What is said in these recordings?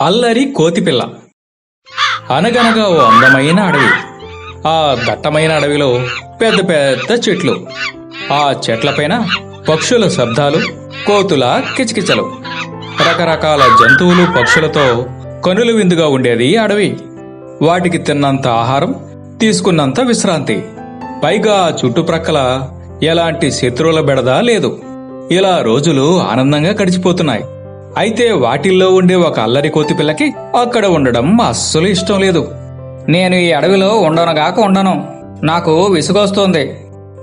అల్లరి కోతిపిల్ల. అనగనగా ఓ అందమైన అడవి. ఆ దట్టమైన అడవిలో పెద్ద పెద్ద చెట్లు. ఆ చెట్లపైన పక్షుల శబ్దాలు కోతుల కిచకిచలు. రకరకాల జంతువులు పక్షులతో కనుల విందుగా ఉండేది అడవి. వాటికి తిన్నంత ఆహారం తీసుకున్నంత విశ్రాంతి. పైగా చుట్టుప్రక్కల ఎలాంటి శత్రువుల బెడద లేదు. ఇలా రోజులు ఆనందంగా గడిచిపోతున్నాయి. అయితే వాటిల్లో ఉండే ఒక అల్లరి కోతి పిల్లకి అక్కడ ఉండడం అస్సలు ఇష్టం లేదు. నేను ఈ అడవిలో ఉండనుగాక ఉండను. నాకు విసుగొస్తోంది.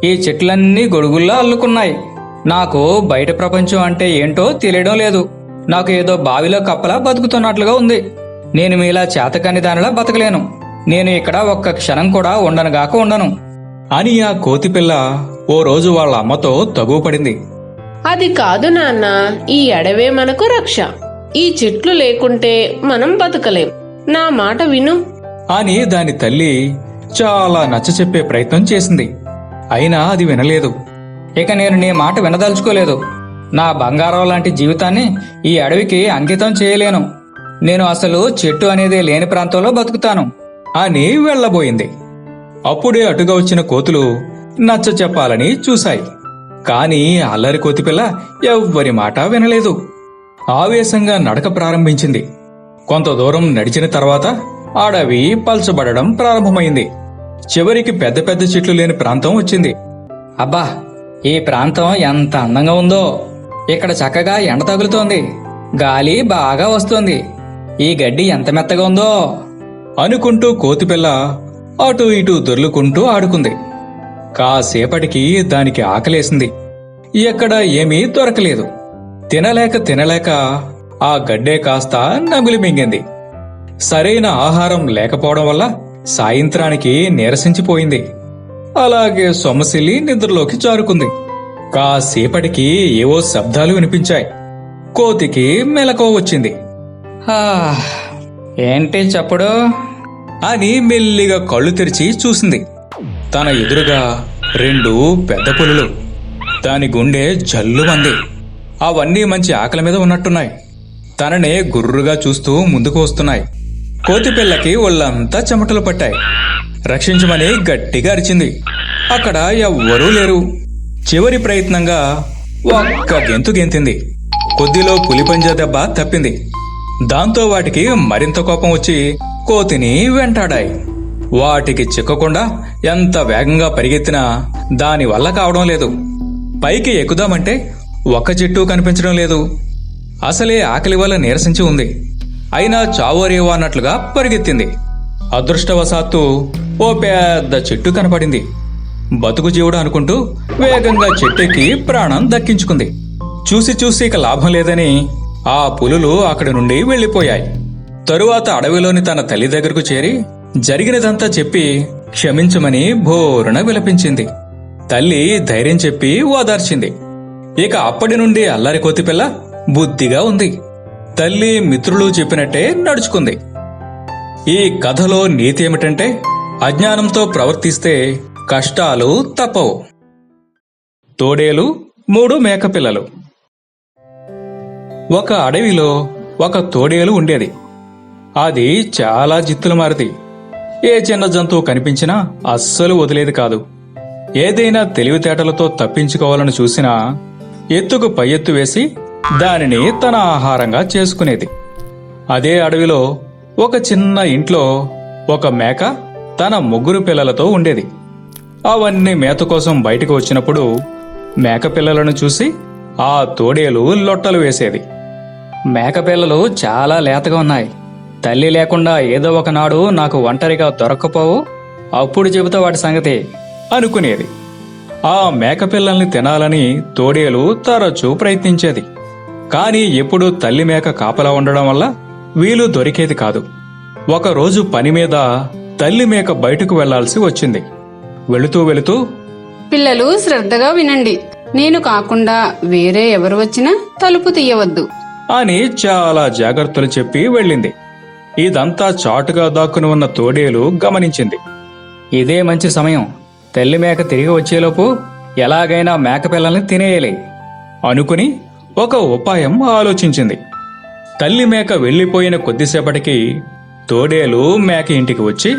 ఈ చెట్లన్నీ గొడుగుల్లో అల్లుకున్నాయి. నాకు బయట ప్రపంచం అంటే ఏంటో తెలియడం లేదు. నాకు ఏదో బావిలో కప్పలా బతుకుతున్నట్లుగా ఉంది. నేను మీలా చేతకాని దానిలా బతకలేను. నేను ఇక్కడ ఒక్క క్షణం కూడా ఉండనుగాక ఉండను. అని ఆ కోతిపిల్ల ఓ రోజు వాళ్ళ అమ్మతో తగువపడింది. పడింది అది కాదు నాన్న ఈ అడవే మనకు రక్ష. ఈ చెట్లు లేకుంటే మనం బతకలేం. నా మాట విను. అని దాని తల్లి చాలా నచ్చ చెప్పే ప్రయత్నం చేసింది. అయినా అది వినలేదు. ఇక నేను నీ మాట వినదలుచుకోలేదు. నా బంగారం లాంటి జీవితాన్ని ఈ అడవికి అంకితం చేయలేను. నేను అసలు చెట్టు అనేది లేని ప్రాంతంలో బతుకుతాను అని వెళ్ళబోయింది. అప్పుడే అటుగా వచ్చిన కోతులు నచ్చ చెప్పాలని చూశాయి. కాని అల్లరి కోతిపిల్ల ఎవ్వరి మాట వినలేదు. ఆవేశంగా నడక ప్రారంభించింది. కొంత దూరం నడిచిన తర్వాత అడవి పల్చబడడం ప్రారంభమైంది. చివరికి పెద్ద పెద్ద చెట్లు లేని ప్రాంతం వచ్చింది. అబ్బా ఈ ప్రాంతం ఎంత అందంగా ఉందో. ఇక్కడ చక్కగా ఎండ తగులుతోంది. గాలి బాగా వస్తోంది. ఈ గడ్డి ఎంత మెత్తగా ఉందో. అనుకుంటూ కోతిపిల్ల అటు ఇటు దొర్లుకుంటూ ఆడుకుంది. కాసేపటికి దానికి ఆకలేసింది. ఎక్కడ ఏమీ దొరకలేదు. తినలేక తినలేక ఆ గడ్డే కాస్త నమిలి మింగింది. సరైన ఆహారం లేకపోవడం వల్ల సాయంత్రానికి నీరసించిపోయింది. అలాగే సొమ్మసిల్లి నిద్రలోకి జారుకుంది. కాసేపటికి ఏవో శబ్దాలు వినిపించాయి. కోతికి మెలకువ వచ్చింది. "హా, ఏంటి చప్పుడు? అని మెల్లిగా కళ్ళు తెరిచి చూసింది. తన ఎదురుగా రెండు పెద్ద పులులు. దాని గుండె జల్లుమంది. అవన్నీ మంచి ఆకలి మీద ఉన్నట్టున్నాయి. తననే గుర్రుగా చూస్తూ ముందుకు వస్తున్నాయి. కోతి పిల్లకి ఒళ్ళంతా చెమటలు పట్టాయి. రక్షించమని గట్టిగా అరిచింది. అక్కడ ఎవ్వరూ లేరు. చివరి ప్రయత్నంగా ఒక్క గెంతు గెంతింది. కొద్దిలో పులిపంజా దెబ్బ తప్పింది. దాంతో వాటికి మరింత కోపం వచ్చి కోతిని వెంటాడాయి. వాటికి చిక్కకుండా ఎంత వేగంగా పరిగెత్తినా దాని వల్ల కావడం లేదు. పైకి ఎక్కుదామంటే ఒక్క చెట్టు కనిపించడం లేదు. అసలే ఆకలి వల్ల నీరసించి ఉంది. అయినా చావోరేవో అన్నట్లుగా పరిగెత్తింది. అదృష్టవశాత్తు ఓ పెద్ద చెట్టు కనపడింది. బతుకు జీవుడు అనుకుంటూ వేగంగా చెట్టెక్కి ప్రాణం దక్కించుకుంది. చూసి చూసి ఇక లాభం లేదని ఆ పులులు అక్కడి నుండి వెళ్ళిపోయాయి తరువాత అడవిలోని తన తల్లి దగ్గరకు చేరి జరిగినదంతా చెప్పి క్షమించమని భోరున విలపించింది. తల్లి ధైర్యం చెప్పి ఓదార్చింది. ఇక అప్పటి నుండి అల్లరి కోతిపిల్ల బుద్ధిగా ఉంది. తల్లి మిత్రులు చెప్పినట్టే నడుచుకుంది. ఈ కథలో నీతి ఏమిటంటే అజ్ఞానంతో ప్రవర్తిస్తే కష్టాలు తప్పవు. తోడేలు మూడు మేకపిల్లలు ఒక అడవిలో ఒక తోడేలు ఉండేది. అది చాలా జిత్తులు మారిది. ఏ చిన్న జంతువు కనిపించినా అస్సలు వదిలేది కాదు. ఏదైనా తెలివితేటలతో తప్పించుకోవాలని చూసినా ఎత్తుకు పై ఎత్తు వేసి దానిని తన ఆహారంగా చేసుకునేది. అదే అడవిలో ఒక చిన్న ఇంట్లో ఒక మేక తన ముగ్గురు పిల్లలతో ఉండేది. అవన్నీ మేత కోసం బయటకు వచ్చినప్పుడు మేక పిల్లలను చూసి ఆ తోడేలు లొట్టలు వేసేది. మేక పిల్లలు చాలా లేతగా ఉన్నాయి. తల్లి లేకుండా ఏదో ఒకనాడు నాకు ఒంటరిగా దొరక్కపోవు అప్పుడు చెబుతా వాటి సంగతి అనుకునేది. ఆ మేక పిల్లల్ని తినాలని తోడేలు తరచూ ప్రయత్నించేది. కాని ఎప్పుడూ తల్లి మేక కాపలా ఉండడం వల్ల వీలు దొరికేది కాదు. ఒకరోజు పని మీద తల్లి మేక బయటకు వెళ్ళాల్సి వచ్చింది. వెళుతూ వెళుతూ పిల్లలు శ్రద్ధగా వినండి. నేను కాకుండా వేరే ఎవరు వచ్చినా తలుపు తీయవద్దు. అని చాలా జాగ్రత్తలు చెప్పి వెళ్ళింది. ఇదంతా చాటుగా దాక్కుని ఉన్న తోడేలు గమనించింది. ఇదే మంచి సమయం. తల్లి మేక తిరిగి వచ్చేలోపు ఎలాగైనా మేక పిల్లల్ని తినేయాలి. అనుకుని ఒక ఉపాయం ఆలోచించింది. తల్లి మేక వెళ్ళిపోయిన కొద్దిసేపటికి తోడేలు మేక ఇంటికి వచ్చి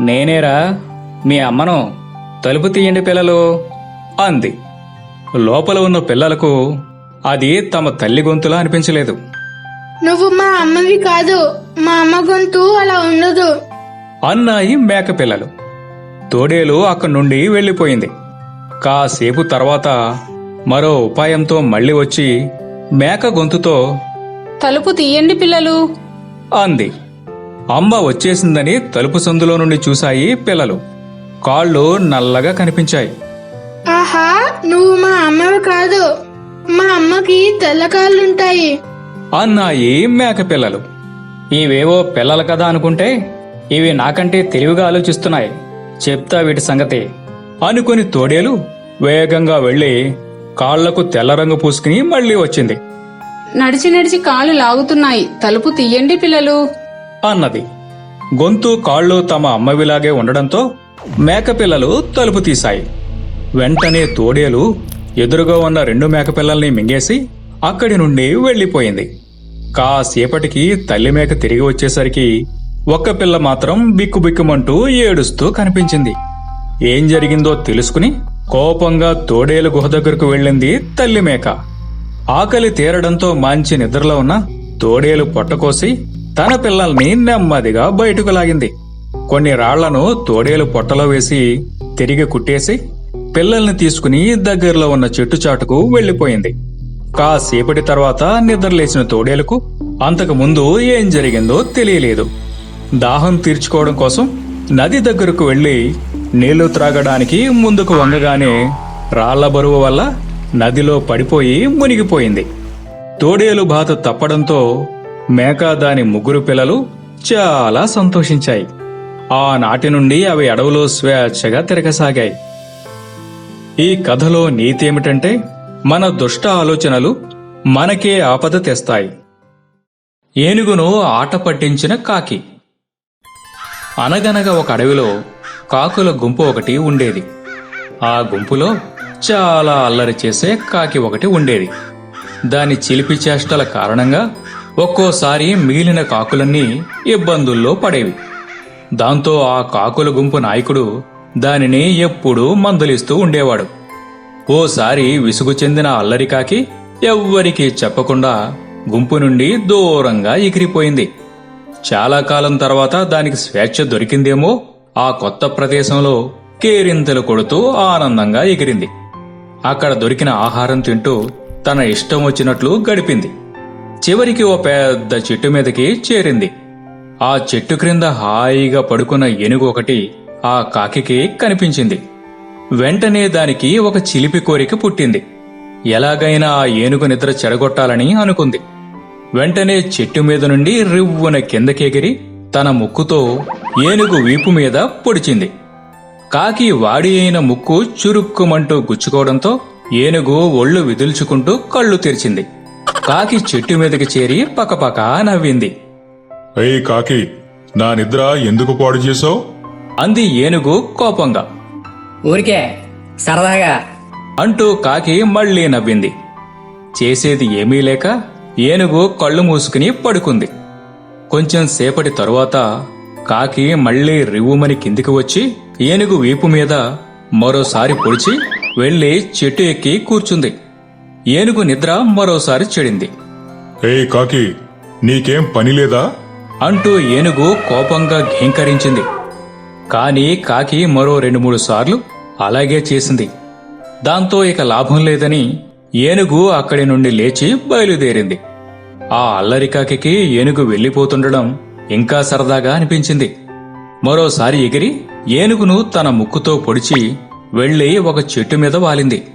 నేనేరా మీ అమ్మను తలుపు తీయండి పిల్లలు అంది. లోపల ఉన్న పిల్లలకు అది తమ తల్లి గొంతులా అనిపించలేదు. నువ్వు మా అమ్మవి కాదు మా అమ్మ గొంతు అలా ఉండదు. అన్నాయి మేక పిల్లలు. తోడేలు అక్కడి నుండి వెళ్ళిపోయింది. కాసేపు తర్వాత మరో ఉపాయంతో మళ్ళీ వచ్చి మేక గొంతుతో తలుపు తీయండి పిల్లలు. అంది. అమ్మ వచ్చేసిందని తలుపు సందులో నుండి చూశాయి పిల్లలు. కాళ్ళు నల్లగా కనిపించాయి. ఆహా నువ్వు మా అమ్మవి కాదు. మా అమ్మకి తెల్ల కాళ్ళుంటాయి. అన్నాయి మేక పిల్లలు. ఇవేవో పిల్లలు కదా అనుకుంటే ఇవి నాకంటే తెలివిగా ఆలోచిస్తున్నాయి. చెప్తా వీటి సంగతి. అనుకుని తోడేలు వేగంగా వెళ్ళి కాళ్ళకు తెల్ల రంగు పూసుకుని మళ్ళీ వచ్చింది. నడిచి నడిచి కాలు లాగుతున్నాయి. తలుపు తీయండి పిల్లలు. అన్నది. గొంతు కాళ్ళు తమ అమ్మవిలాగే ఉండడంతో మేకపిల్లలు తలుపు తీశాయి. వెంటనే తోడేలు ఎదురుగా ఉన్న రెండు మేకపిల్లల్ని మింగేసి అక్కడి నుండి వెళ్ళిపోయింది కాసేపటికి తల్లి మేక తిరిగి వచ్చేసరికి ఒక్క పిల్ల మాత్రం బిక్కుబిక్కుమంటూ ఏడుస్తూ కనిపించింది. ఏం జరిగిందో తెలుసుకుని కోపంగా తోడేలు గుహ దగ్గరకు వెళ్ళింది తల్లి మేక. ఆకలి తీరడంతో మంచి నిద్రలో ఉన్న తోడేలు పొట్టకోసి తన పిల్లల్ని నెమ్మదిగా బయటకు లాగింది. కొన్ని రాళ్ళను తోడేలు పొట్టలో వేసి తిరిగి కుట్టేసి పిల్లల్ని తీసుకుని దగ్గరలో ఉన్న చెట్టు చాటుకు వెళ్ళిపోయింది కాసేపటి తర్వాత నిద్రలేచిన తోడేలుకు అంతకు ముందు ఏం జరిగిందో తెలియలేదు. దాహం తీర్చుకోవడం కోసం నది దగ్గరకు వెళ్ళి నీళ్ళు త్రాగడానికి ముందుకు వంగగానే రాళ్ళ బరువు వల్ల నదిలో పడిపోయి మునిగిపోయింది. తోడేలు బాధ తప్పడంతో మేక దాని ముగ్గురు పిల్లలు చాలా సంతోషించాయి. ఆనాటి నుండి అవి అడవులో స్వేచ్ఛగా తిరగసాగాయి. ఈ కథలో నీతి ఏమిటంటే మన దుష్ట ఆలోచనలు మనకే ఆపద తెస్తాయి. ఏనుగును ఆట పట్టించిన కాకి. అనగనగా ఒక అడవిలో కాకుల గుంపు ఒకటి ఉండేది. ఆ గుంపులో చాలా అల్లరి చేసే కాకి ఒకటి ఉండేది. దాని చిలిపి చేష్టల కారణంగా ఒక్కోసారి మిగిలిన కాకులన్నీ ఇబ్బందుల్లో పడేవి. దాంతో ఆ కాకుల గుంపు నాయకుడు దానిని ఎప్పుడూ మందలిస్తూ ఉండేవాడు. ఓసారి విసుగు చెందిన అల్లరి కాకి ఎవ్వరికీ చెప్పకుండా గుంపు నుండి దూరంగా ఎగిరిపోయింది. చాలా కాలం తర్వాత దానికి స్వేచ్ఛ దొరికిందేమో ఆ కొత్త ప్రదేశంలో కేరింతలు కొడుతూ ఆనందంగా ఎగిరింది. అక్కడ దొరికిన ఆహారం తింటూ తన ఇష్టం వచ్చినట్లు గడిపింది. చివరికి ఓ పెద్ద చెట్టు మీదకి చేరింది. ఆ చెట్టు క్రింద హాయిగా పడుకున్న ఏనుగు ఒకటి ఆ కాకికి కనిపించింది. వెంటనే దానికి ఒక చిలిపి కోరిక పుట్టింది. ఎలాగైనా ఆ ఏనుగు నిద్ర చెడగొట్టాలని అనుకుంది. వెంటనే చెట్టు మీద నుండి రివ్వున కిందకెగిరి తన ముక్కుతో ఏనుగు వీపు మీద పొడిచింది. కాకి వాడి అయిన ముక్కు చురుక్కుమంటూ గుచ్చుకోవడంతో ఏనుగు ఒళ్ళు విదుల్చుకుంటూ కళ్ళు తెరిచింది. కాకి చెట్టు మీదకి చేరి పకపక నవ్వింది. ఏయ్ కాకి నా నిద్ర ఎందుకు పాడు చేసావు అంది ఏనుగు కోపంగా. ఊరికే సరదాగా. అంటూ కాకి మళ్ళీ నవ్వింది. చేసేది ఏమీ లేక ఏనుగు కళ్ళు మూసుకుని పడుకుంది. కొంచెం సేపటి తరువాత కాకి మళ్ళీ రివ్వుమని కిందికి వచ్చి ఏనుగు వీపు మీద మరోసారి పొడిచి వెళ్ళి చెట్టు ఎక్కి కూర్చుంది. ఏనుగు నిద్ర మరోసారి చెడింది. ఏయ్ కాకి నీకేం పని లేదా? అంటూ ఏనుగు కోపంగా ఘీంకరించింది. కానీ కాకి మరో రెండు మూడు సార్లు అలాగే చేసింది. దాంతో ఇక లాభం లేదని ఏనుగు అక్కడి నుండి లేచి బయలుదేరింది. ఆ అల్లరి కాకికి ఏనుగు వెళ్ళిపోతుండడం ఇంకా సరదాగా అనిపించింది. మరోసారి ఎగిరి ఏనుగును తన ముక్కుతో పొడిచి వెళ్ళి ఒక చెట్టు మీద వాలింది.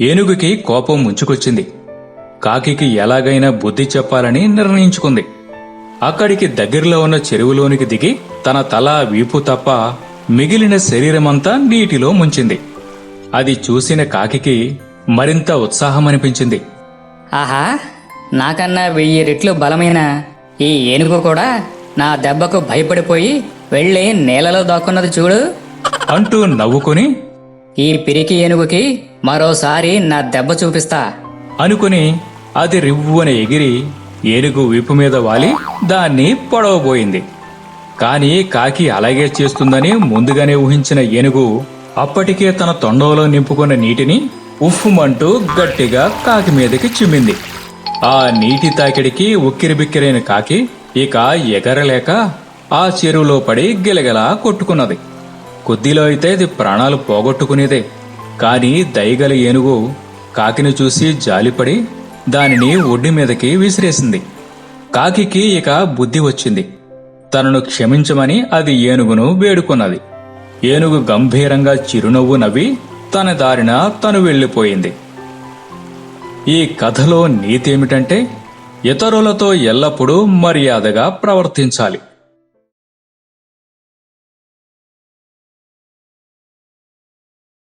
ఏనుగుకి కోపం ముంచుకొచ్చింది. కాకికి ఎలాగైనా బుద్ధి చెప్పాలని నిర్ణయించుకుంది. అక్కడికి దగ్గరలో ఉన్న చెరువులోనికి దిగి తన తల వీపు తప్ప మిగిలిన శరీరమంతా నీటిలో ముంచింది. అది చూసిన కాకికి మరింత ఉత్సాహం అనిపించింది ఆహా నాకన్నా వెయ్యి రెట్లు బలమైన ఈ ఏనుగు కూడా నా దెబ్బకు భయపడిపోయి వెళ్ళి నేలలో దాక్కున్నది చూడు. అంటూ నవ్వుకుని ఈ పిరికి ఏనుగుకి మరోసారి నా దెబ్బ చూపిస్తా. అనుకుని అది రివ్వున ఎగిరి ఏనుగు వీపు మీద వాలి దాన్ని పొడవబోయింది. కాని కాకి అలాగే చేస్తుందని ముందుగానే ఊహించిన ఏనుగు అప్పటికే తన తొండంలో నింపుకున్న నీటిని ఉఫ్ఫుమంటూ గట్టిగా కాకి మీదకి చిమ్మింది. ఆ నీటి తాకిడికి ఉక్కిరిబిక్కిరైన కాకి ఇక ఎగరలేక ఆ చెరువులో పడి గిలగలా కొట్టుకున్నది. కొద్దిలో అయితే ఇది ప్రాణాలు పోగొట్టుకునేదే. కాని దయగల ఏనుగు కాకిని చూసి జాలిపడి దానిని ఒడ్డు మీదకి విసిరేసింది. కాకికి ఇక బుద్ధి వచ్చింది. తనను క్షమించమని అది ఏనుగును వేడుకున్నది. ఏనుగు గంభీరంగా చిరునవ్వు నవ్వి తన దారిన తను వెళ్ళిపోయింది. ఈ కథలో నీతి ఏమిటంటే ఇతరులతో ఎల్లప్పుడూ మర్యాదగా ప్రవర్తించాలి.